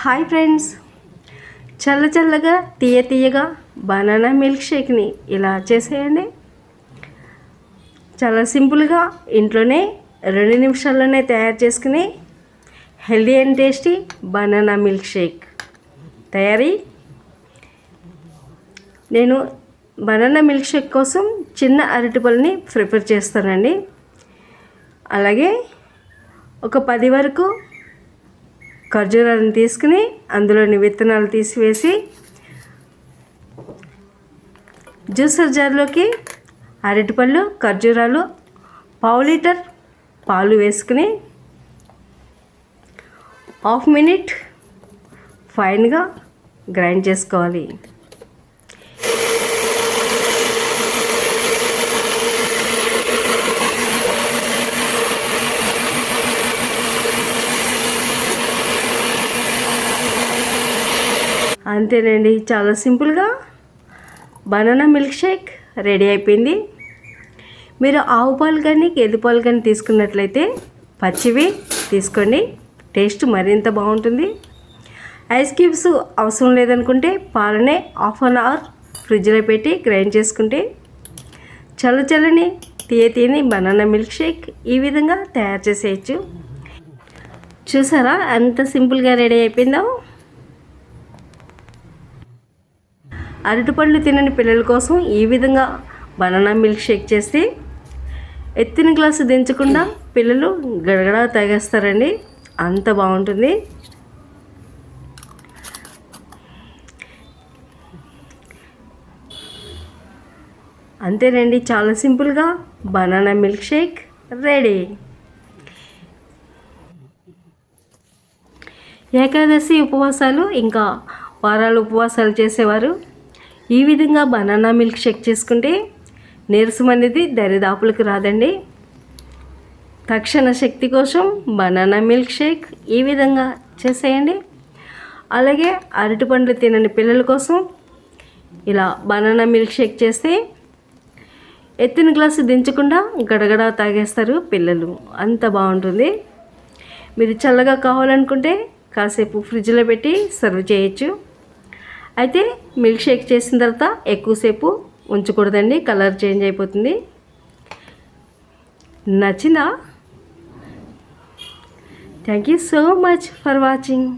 Hi friends. చల్ల చల్లగా తీయ తీయగా బనానా మిల్క్ షేక్ని ఇలా చేసేయండి. చాలా సింపుల్గా ఇంట్లోనే రెండు నిమిషాల్లోనే తయారు చేసుకుని healthy and tasty banana milkshake తయారీ. నేను బనానా మిల్క్ షేక్ కోసం చిన్న అరటిపళ్ళని ప్రిపేర్ చేస్తానండి. అలాగే ఒక పది వరకు ఖర్జూరాలను తీసుకుని అందులోని విత్తనాలు తీసివేసి జ్యూసర్ జార్లోకి అరటిపళ్ళు ఖర్జూరాలు పావు లీటర్ పాలు వేసుకుని హాఫ్ మినిట్ ఫైన్గా గ్రైండ్ చేసుకోవాలి. అంతేనండి. చాలా సింపుల్గా బనానా మిల్క్ షేక్ రెడీ అయిపోయింది. మీరు ఆవు పాలు కానీ గేదె పాలు కానీ తీసుకున్నట్లయితే పచ్చివి తీసుకోండి. టేస్ట్ మరింత బాగుంటుంది. ఐస్ క్యూబ్స్ అవసరం లేదనుకుంటే పాలనే హాఫ్ అన్ అవర్ ఫ్రిడ్జ్లో పెట్టి గ్రైండ్ చేసుకుంటే చల్ల చల్లని తీయ తీయని బనానా మిల్క్ షేక్ ఈ విధంగా తయారు చేసేయచ్చు. చూసారా? ఎంత సింపుల్గా రెడీ అయిపోయిందో. అరటిపళ్ళు తినని పిల్లల కోసం ఈ విధంగా బనానా మిల్క్ షేక్ చేసి ఎత్తిన గ్లాసు దించకుండా పిల్లలు గడగడ తాగేస్తారండి. అంత బాగుంటుంది. అంతేనండి చాలా సింపుల్గా banana milkshake ready. Ekadashi ఉపవాసాలు ఇంకా వారాలు ఉపవాసాలు చేసేవారు. ఈ విధంగా బనానా మిల్క్ షేక్ చేసుకుంటే నీరసం అనేది దరిదాపులకు రాదండి. తక్షణ శక్తి కోసం బనానా మిల్క్ షేక్ ఈ విధంగా చేసేయండి. అలాగే అరటిపండ్లు తినని పిల్లల కోసం ఇలా బనానా మిల్క్ షేక్ చేస్తే ఎత్తిన గ్లాసు దించకుండా గడగడ తాగేస్తారు పిల్లలు. అంత బాగుంటుంది. మీరు చల్లగా కావాలనుకుంటే కాసేపు ఫ్రిడ్జ్లో పెట్టి సర్వ్ చేయొచ్చు. అయితే మిల్క్ షేక్ చేసిన తర్వాత ఎక్కువసేపు ఉంచకూడదండి కలర్ చేంజ్ అయిపోతుంది. నచ్చిందా? Thank you so much for watching